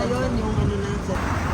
ngayon yung ano na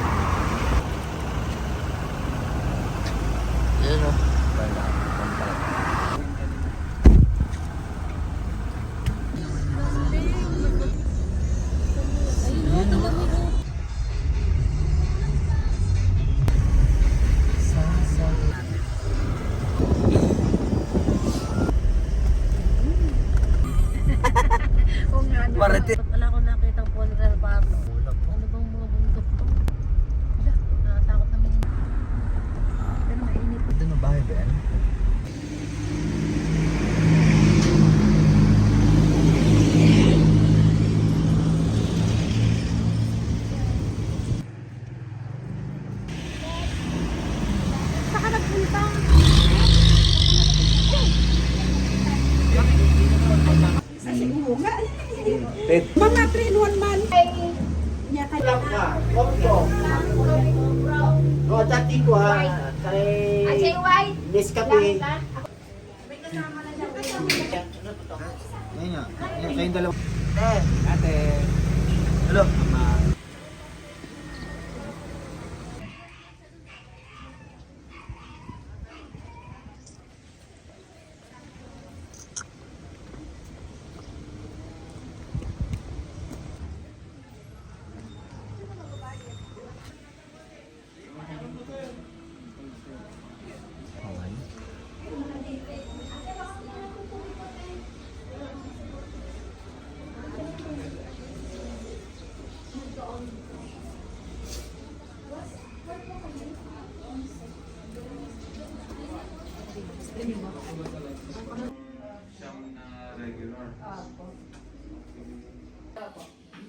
Mga 3 in 1 man. Oh, dati ko ha. Kay Nescafe. Yan nga. Yan, kayong dalawa. Ate. Hello.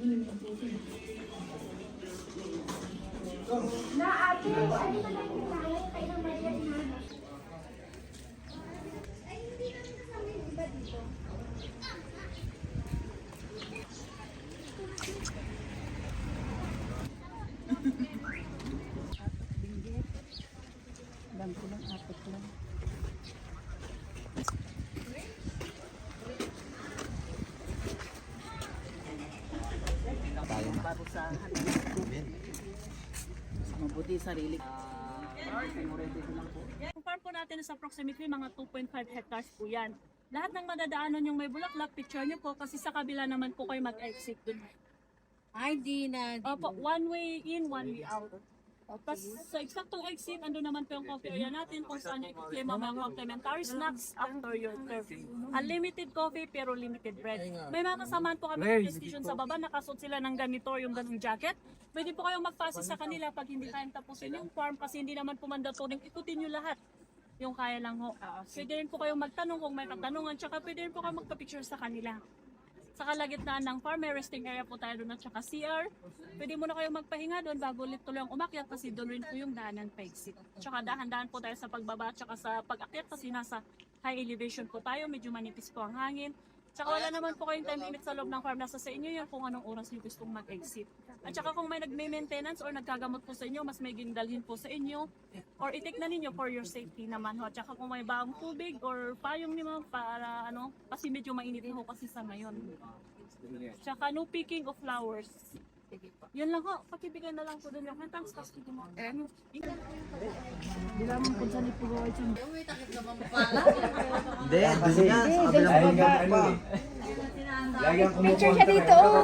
Mama. Parusahan. Mabuti sarili. Ang farm po natin is approximately mga 2.5 hectares po yan. Lahat ng madadaanan yung may bulaklak, picture nyo po kasi sa kabila naman po kayo mag-exit dun. Ay, di na. Opo, one way in, one way out. Tapos sa eksaktong exit, ando naman po yung coffee area natin kung saan yung ang mga complimentary snacks after your curfew. Unlimited coffee pero limited bread. May mga kasamaan po kami ng station sa baba, nakasuot sila ng ganito yung ganung jacket. Pwede po kayong magpasa sa kanila pag hindi kayang tapusin yung farm kasi hindi naman po mandatory ikutin nyo lahat yung kaya lang ho. Pwede rin po kayong magtanong kung may katanungan, tsaka pwede rin po kayong magpa-picture sa kanila. Sa kalagitnaan ng farm, resting area po tayo doon at saka CR. Pwede muna kayong magpahinga doon bago ulit tuloy ang umakyat kasi doon rin po yung daanan pa exit. Tsaka dahan-dahan po tayo sa pagbaba at saka sa pag-akyat kasi nasa high elevation po tayo, medyo manipis po ang hangin. Tsaka wala naman po kayong time limit sa loob ng farm, nasa sa inyo yan kung anong oras nyo gustong mag-exit. At saka kung may nagme-maintenance or nagkagamot po sa inyo, mas may gindalhin po sa inyo or itik na ninyo for your safety naman. At saka kung may bagong tubig or payong niyo para ano, kasi medyo mainit ho kasi sa ngayon. Tsaka no picking of flowers. Yun lang ho, pakibigay na lang po doon yung hentang sa sige mo. Hindi, doon yan. Sa kabilang baba. Picture siya dito. oh.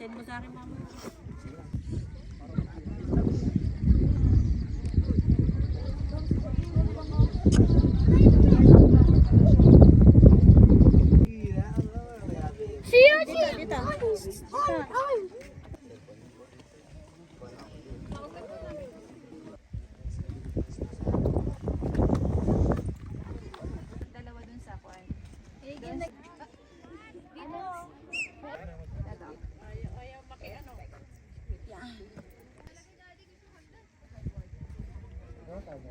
isend mo sa akin mama. Siya, siya. Dito. Dalawa dun sa kwan. Kami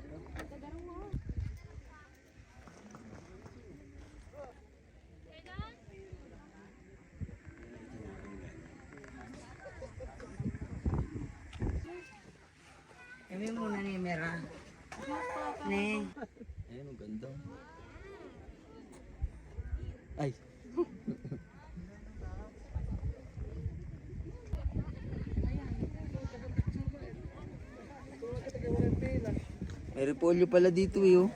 muna ni Mera. Ne. Ayun, ang ganda. Ay. Repolyo pala dito eh, oh.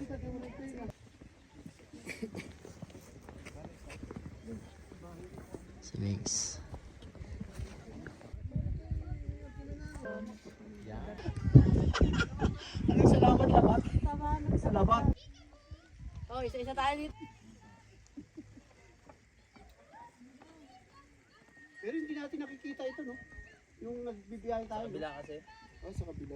Si Mix. Oh, isa-isa tayo dito. Pero hindi natin nakikita ito, no? Yung nagbibiyahe tayo. no? kasi. Oh, sa kabila.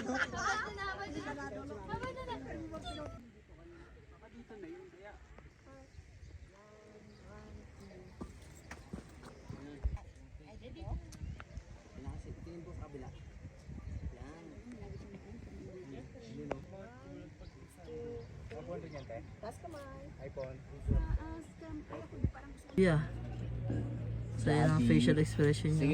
Ito, may repolyo ah. Ito, may repolyo. Yeah. Saya ng facial expression niya.